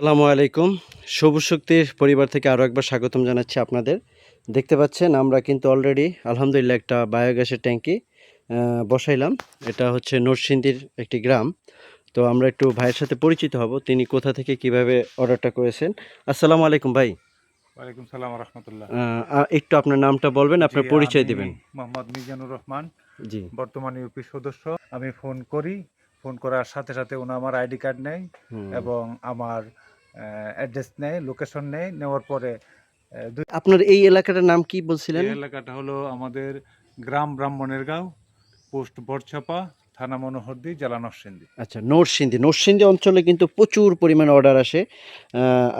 আসসালামু আলাইকুম। সবুজ শক্তির পরিবার থেকে আরও একবার স্বাগতম জানাচ্ছি আপনাদের। দেখতে পাচ্ছেন আমরা কিন্তু অলরেডি আলহামদুলিল্লাহ একটা বায়োগ্যাসের ট্যাঙ্কি বসাইলাম। এটা হচ্ছে নরসিংদীর একটি গ্রাম। তো আমরা একটু ভাইয়ের সাথে পরিচিত হব তিনি কোথা থেকে কীভাবে অর্ডারটা করেছেন। আসসালামু আলাইকুম ভাই। ওয়ালাইকুম সালাম রহমতুল্লাহ। একটু আপনার নামটা বলবেন আপনার পরিচয় দিবেন। মোহাম্মদ মিজানুর রহমান জি। বর্তমান ইউপি সদস্য। আমি ফোন করি ফোন করার সাথে সাথে উনি আমার আইডি কার্ড নেয় এবং আমার অ্যাড্রেস নেয় লোকেশন নেয় নেওয়ার পরে আপনার এই এলাকাটার নাম কি বলছিলেন? এই এলাকাটা হলো আমাদের গ্রাম ব্রাহ্মণের গাঁও পোস্ট বরছাপা থানা মনোহরদি জেলা নরসিংদী। আচ্ছা নরসিংদী। নরসিংদী অঞ্চলে কিন্তু প্রচুর পরিমাণে অর্ডার আসে।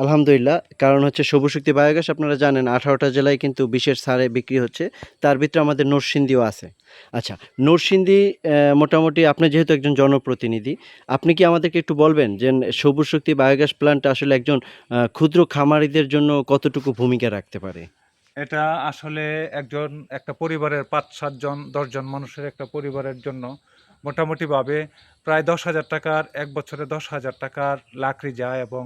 আলহামদুলিল্লাহ। কারণ হচ্ছে সবুজ শক্তি বায়োগ্যাস আপনারা জানেন আঠারোটা জেলায় কিন্তু বিশেষ সারে বিক্রি হচ্ছে। তার ভিতরে আমাদের নরসিংদীও আছে। আচ্ছা নরসিংদী মোটামুটি আপনি যেহেতু একজন জনপ্রতিনিধি আপনি কি আমাদেরকে একটু বলবেন যে সবুজ শক্তি বায়োগ্যাস প্ল্যান্ট আসলে একজন ক্ষুদ্র খামারিদের জন্য কতটুকু ভূমিকা রাখতে পারে? এটা আসলে একজন একটা পরিবারের পাঁচ সাতজন দশজন মানুষের একটা পরিবারের জন্য মোটামুটিভাবে প্রায় দশ হাজার টাকার এক বছরে দশ হাজার টাকার লাকড়ি যায় এবং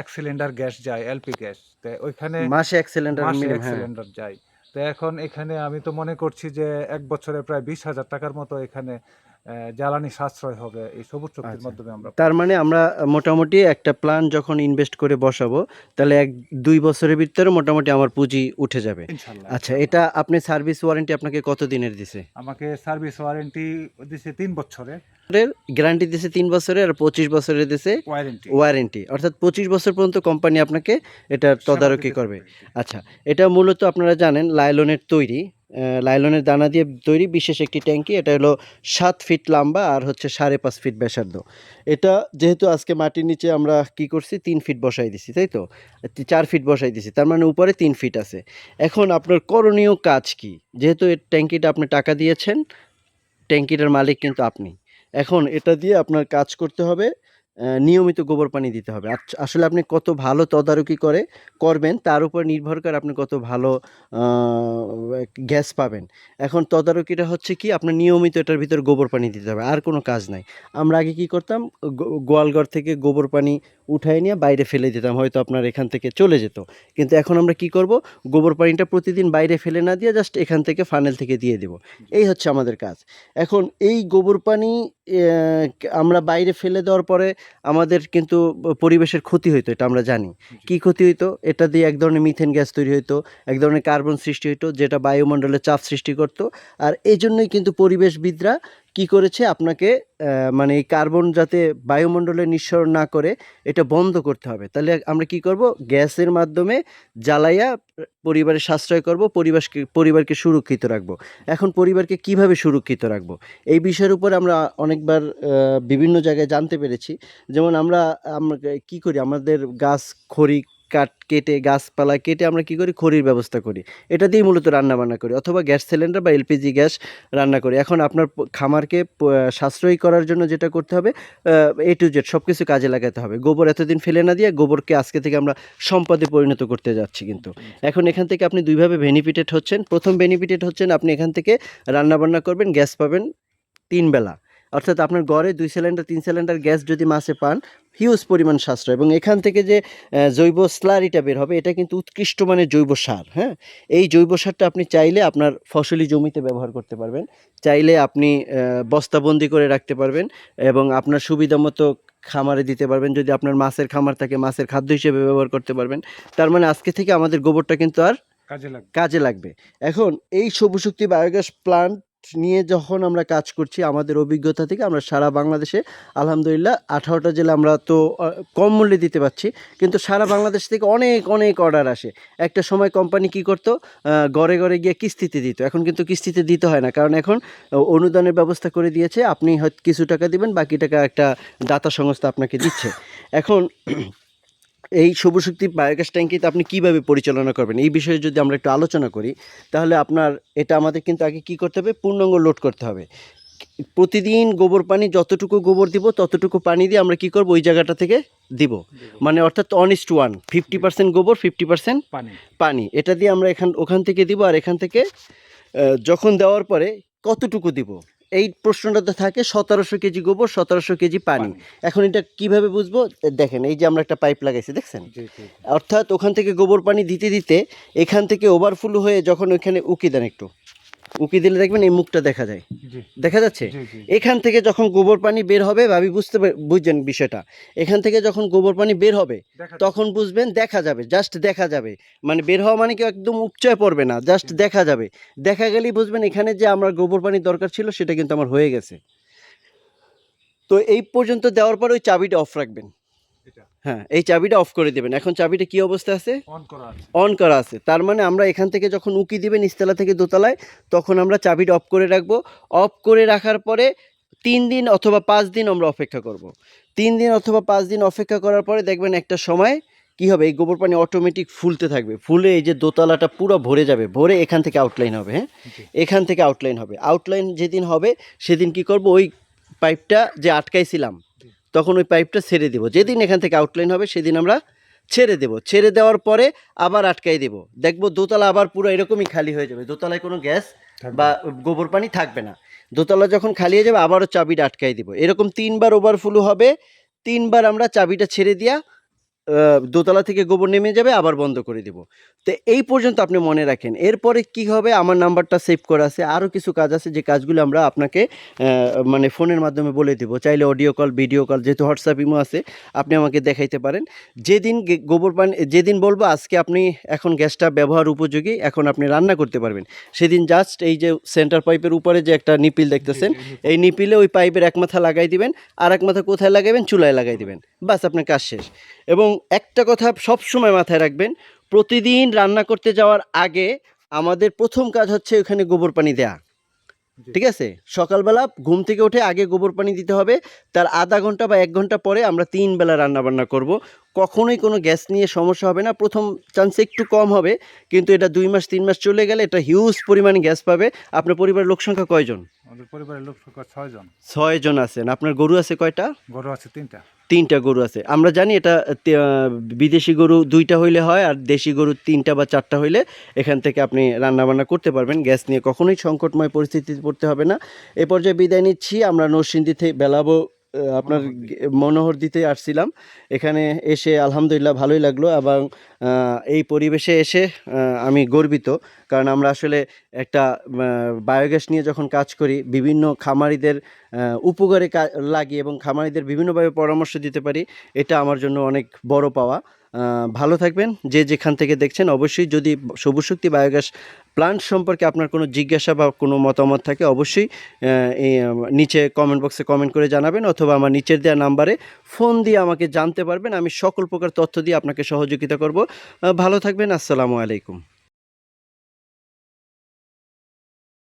এক সিলিন্ডার গ্যাস যায় এলপি গ্যাস। তো ওইখানে মাসে এক সিলিন্ডার মাসে এক হ্যাঁ। সিলিন্ডার যায়। তো এখন এখানে আমি তো মনে করছি যে এক বছরে প্রায় বিশ হাজার টাকার মতো এখানে জ্বালানি সাশ্রয় হবে এই সবুজ শক্তির আচ্ছা। মাধ্যমে আমরা তার মানে আমরা মোটামুটি একটা প্ল্যান যখন ইনভেস্ট করে বসাবো তাহলে এক দুই বছরের ভিতরে মোটামুটি আমার পুঁজি উঠে যাবে। আচ্ছা এটা আপনি সার্ভিস ওয়ারেন্টি আপনাকে কত দিনের দিছে? আমাকে সার্ভিস ওয়ারেন্টি দিছে তিন বছরে গ্যারান্টি দিছে তিন বছরের আর পঁচিশ বছরের দিছে ওয়ারেন্টি অর্থাৎ পঁচিশ বছর পর্যন্ত কোম্পানি আপনাকে এটা তদারকি করবে। আচ্ছা এটা মূলত আপনারা জানেন লাইলনের তৈরি। লাইলনের দানা দিয়ে তৈরি বিশেষ একটি ট্যাঙ্কি। এটা হলো সাত ফিট লম্বা আর হচ্ছে সাড়ে পাঁচ ফিট ব্যাসার্ধ। এটা যেহেতু আজকে মাটির নিচে আমরা কি করছি? তিন ফিট বসাই দিছি, তাই তো? চার ফিট বসাই দিছি, তার মানে উপরে তিন ফিট আছে। এখন আপনার করণীয় কাজ কি? যেহেতু এই ট্যাঙ্কিটা আপনি টাকা দিয়েছেন, ট্যাঙ্কিটার মালিক কিন্তু আপনি। এখন এটা দিয়ে আপনার কাজ করতে হবে নিয়মিত গোবর পানি দিতে হবে। আসলে আপনি কত ভালো তদারকি করে করবেন, তার উপর নির্ভর করে আপনি কত ভালো গ্যাস পাবেন। এখন তদারকিটা হচ্ছে কি, আপনার নিয়মিত এটার ভিতর গোবর পানি দিতে হবে, আর কোনো কাজ নাই। আমরা আগে কি করতাম গোয়ালঘর থেকে গোবর পানি উঠাই নিয়ে বাইরে ফেলে দিতাম, হয়তো আপনার এখান থেকে চলে যেত। কিন্তু এখন আমরা কি করব, গোবর পানিটা প্রতিদিন বাইরে ফেলে না দিয়ে জাস্ট এখান থেকে ফানেল থেকে দিয়ে দেব। এই হচ্ছে আমাদের কাজ। এখন এই গোবর পানি আমরা বাইরে ফেলে দেওয়ার পরে আমাদের কিন্তু পরিবেশের ক্ষতি হইতো এটা আমরা জানি। কি ক্ষতি হইতো? এটা দিয়ে এক ধরনের মিথেন গ্যাস তৈরি হইতো এক ধরনের কার্বন সৃষ্টি হইতো যেটা বায়ুমণ্ডলে চাপ সৃষ্টি করত। আর এই জন্যই কিন্তু পরিবেশবিদরা কি করেছে? আপনাকে মানে এই কার্বন যাতে বায়ুমণ্ডলে নিঃসরণ না করে, এটা বন্ধ করতে হবে। তাহলে আমরা কি করব? গ্যাসের মাধ্যমে জ্বালাইয়া পরিবারের সাশ্রয় করব পরিবেশকে পরিবারকে সুরক্ষিত রাখব। এখন পরিবারকে কীভাবে সুরক্ষিত রাখব? এই বিষয়ের উপর আমরা অনেকবার বিভিন্ন জায়গায় জানতে পেরেছি। যেমন আমরা আমরা কি করি? আমাদের গাছ খড়ি কাট কেটে, গাছপালা কেটে আমরা কি করি? খড়ির ব্যবস্থা করি। এটা দিয়ে মূলত রান্না বান্না করি। অথবা গ্যাস সিলিন্ডার বা এলপিজি গ্যাস রান্না করি। এখন আপনার খামারকে সাশ্রয়ী করার জন্য যেটা করতে হবে এ টু জেড সব কিছু কাজে লাগাতে হবে। গোবর এতদিন ফেলে না দিয়ে গোবরকে আজকে থেকে আমরা সম্পদে পরিণত করতে যাচ্ছি কিন্তু। এখন এখান থেকে আপনি দুইভাবে বেনিফিটেড হচ্ছেন। প্রথম বেনিফিটেড হচ্ছেন আপনি এখান থেকে রান্না বান্না করবেন, গ্যাস পাবেন তিন বেলা। অর্থাৎ আপনার গড়ে দুই সিলিন্ডার তিন সিলিন্ডার গ্যাস যদি মাসে পান হিউজ পরিমাণ সাশ্রয়। এবং এখান থেকে যে জৈব স্লারিটা বের হবে এটা কিন্তু উৎকৃষ্ট মানের জৈব সার হ্যাঁ? এই জৈব সারটা আপনি চাইলে আপনার ফসলি জমিতে ব্যবহার করতে পারবেন। চাইলে আপনি বস্তাবন্দি করে রাখতে পারবেন এবং আপনার সুবিধা মতো খামারে দিতে পারবেন। যদি আপনার মাছের খামার থাকে মাছের খাদ্য হিসেবে ব্যবহার করতে পারবেন। তার মানে আজকে থেকে আমাদের গোবরটা কিন্তু আর কাজে লাগবে। কাজে লাগবে। এখন এই সবুজ শক্তি বায়োগ্যাস প্লান্ট নিয়ে যখন আমরা কাজ করছি, আমাদের অভিজ্ঞতা থেকে আমরা সারা বাংলাদেশে, আলহামদুলিল্লাহ আঠারোটা জেলা আমরা তো কম মূল্যে দিতে পারছি। কিন্তু সারা বাংলাদেশ থেকে অনেক অনেক অর্ডার আসে। একটা সময় কোম্পানি কি করতো? ঘরে ঘরে গিয়ে কিস্তিতে দিত। এখন কিন্তু কিস্তিতে দিতে হয় না। কারণ এখন অনুদানের ব্যবস্থা করে দিয়েছে। আপনি হয়তো কিছু টাকা দিবেন, বাকি টাকা একটা দাতা সংস্থা আপনাকে দিচ্ছে। এখন এই সবুজ শক্তি বায়োগ্যাস ট্যাঙ্কিতে আপনি কীভাবে পরিচালনা করবেন? এই বিষয়ে যদি আমরা একটু আলোচনা করি তাহলে আপনার এটা আমাদের কিন্তু আগে কি করতে হবে? পূর্ণাঙ্গ লোড করতে হবে। প্রতিদিন গোবর পানি যতটুকু গোবর দিব ততটুকু পানি দিয়ে আমরা কি করব? ওই জায়গাটা থেকে দিব। মানে অর্থাৎ one is to one fifty percent গোবর ফিফটি পার্সেন্ট পানি। পানি। এটা দিয়ে আমরা এখান ওখান থেকে দিব আর এখান থেকে যখন দেওয়ার পরে কতটুকু দিব? এই প্রশ্নটাতে থাকে সতেরোশো কেজি গোবর সতেরোশো কেজি পানি। এখন এটা কীভাবে বুঝব? দেখেন এই যে আমরা একটা পাইপ লাগাইছি দেখছেন? অর্থাৎ ওখান থেকে গোবর পানি দিতে দিতে এখান থেকে ওভারফ্লো হয়ে যখন ওইখানে উকি দেন একটু। উকি দিলে দেখবেন এই মুখটা দেখা যায়। দেখা যাচ্ছে? এখান থেকে যখন গোবর পানি বের হবে ভাবি বুঝতে বুঝছেন বিষয়টা। এখান থেকে যখন গোবর পানি বের হবে তখন বুঝবেন দেখা যাবে জাস্ট দেখা যাবে। মানে বের হওয়া মানে কেউ একদম উপচয় পড়বে না জাস্ট দেখা যাবে। দেখা গেলেই বুঝবেন এখানে যে আমার গোবর পানি দরকার ছিল সেটা কিন্তু আমার হয়ে গেছে। তো এই পর্যন্ত দেওয়ার পর ওই চাবিটা অফ রাখবেন। হ্যাঁ এই চাবিটা অফ করে দেবেন। এখন চাবিটা কি অবস্থা আছে? অন করা আছে। অন করা আছে। তার মানে আমরা এখান থেকে যখন উকি দিবেন নিচতলা থেকে দোতলায় তখন আমরা চাবিটা অফ করে রাখব। অফ করে রাখার পরে তিন দিন অথবা পাঁচ দিন আমরা অপেক্ষা করব। তিন দিন অথবা পাঁচ দিন অপেক্ষা করার পরে দেখবেন একটা সময় কি হবে? এই গোবর পানি অটোমেটিক ফুলতে থাকবে। ফুলে এই যে দোতলাটা পুরো ভরে যাবে। ভরে এখান থেকে আউটলাইন হবে হ্যাঁ? এখান থেকে আউটলাইন হবে। আউটলাইন যেদিন হবে সেদিন কি করব? ওই পাইপটা যে আটকাইছিলাম। তখন ওই পাইপটা ছেড়ে দেব। যেদিন এখান থেকে আউটলাইন হবে সেদিন আমরা ছেড়ে দেব। ছেড়ে দেওয়ার পরে আবার আটকাই দেব। দেখব দোতলা আবার পুরো এরকমই খালি হয়ে যাবে। দোতলায় কোনো গ্যাস বা গোবর পানি থাকবে না। দোতলা যখন খালি হয়ে যাবে আবারও চাবিটা আটকাই দিব। এরকম তিনবার ওভারফ্লো হবে। তিনবার আমরা চাবিটা ছেড়ে দিয়া দোতলা থেকে গোবর নেমে যাবে আবার বন্ধ করে দিব। তো এই পর্যন্ত আপনি মনে রাখেন। এরপরে কি হবে? আমার নাম্বারটা সেভ করা আছে। আরও কিছু কাজ আছে যে কাজগুলো আমরা আপনাকে মানে ফোনের মাধ্যমে বলে দিব। চাইলে অডিও কল ভিডিও কল যেহেতু হোয়াটসঅ্যাপ ইমো আছে আপনি আমাকে দেখাইতে পারেন। যেদিন গোবর পানি যেদিন বলব আজকে আপনি এখন গ্যাসটা ব্যবহার উপযোগী এখন আপনি রান্না করতে পারবেন। সেদিন জাস্ট এই যে সেন্টার পাইপের উপরে যে একটা নিপিল দেখতেছেন এই নিপিলে ওই পাইপের এক মাথা লাগাই দিবেন আর এক মাথা কোথায় লাগাইবেন চুলায় লাগাই দিবেন। বাস আপনার কাজ শেষ। এবং একটা কথা সব সময় মাথায় রাখবেন প্রতিদিন রান্না করতে যাওয়ার আগে আমাদের প্রথম কাজ হচ্ছে ওখানে গোবর পানি দেয়া। ঠিক আছে? সকালবেলা ঘুম থেকে উঠে আগে গোবর পানি দিতে হবে তার আধা ঘণ্টা বা এক ঘণ্টা পরে আমরা তিন বেলা রান্না বান্না করব। কখনোই কোনো গ্যাস নিয়ে সমস্যা হবে না। প্রথম চান্সে একটু কম হবে কিন্তু এটা দুই মাস তিন মাস চলে গেলে এটা হিউজ পরিমাণে গ্যাস পাবে। আপনার পরিবারের লোক সংখ্যা কয়জন? আমাদের পরিবারের লোক সংখ্যা ছয়জন। ছয় জন আছেন। আপনার গরু আছে কয়টা? গরু আছে তিনটা। তিনটা গরু আছে। আমরা জানি এটা বিদেশি গরু দুইটা হইলে হয় আর দেশি গরু তিনটা বা চারটা হইলে এখান থেকে আপনি রান্না বান্না করতে পারবেন। গ্যাস নিয়ে কখনোই সংকটময় পরিস্থিতিতে পড়তে হবে না। এ পর্যায়ে বিদায় নিচ্ছি। আমরা নরসিংদী থেকে বেলাবো। আপনার মনোহর দিতে। আসছিলাম। এখানে এসে আলহামদুলিল্লাহ ভালোই লাগল এবং এই পরিবেশে এসে আমি গর্বিত। কারণ আমরা আসলে একটা বায়োগ্যাস নিয়ে যখন কাজ করি বিভিন্ন খামারিদের উপকারে লাগি এবং খামারিদের বিভিন্নভাবে পরামর্শ দিতে পারি এটা আমার জন্য অনেক বড় পাওয়া। ভালো থাকবেন। যে যেখান থেকে দেখছেন, অবশ্যই যদি সবুজ শক্তি বায়োগ্যাস প্লান্ট সম্পর্কে আপনার কোনো জিজ্ঞাসা বা কোনো মতামত থাকে, অবশ্যই নিচে কমেন্ট বক্সে কমেন্ট করে জানাবেন অথবা আমার নিচের দেওয়া নাম্বারে ফোন দিয়ে আমাকে জানতে পারবেন। আমি সকল প্রকার তথ্য দিয়ে আপনাকে সহযোগিতা করব। ভালো থাকবেন। আসসালামু আলাইকুম।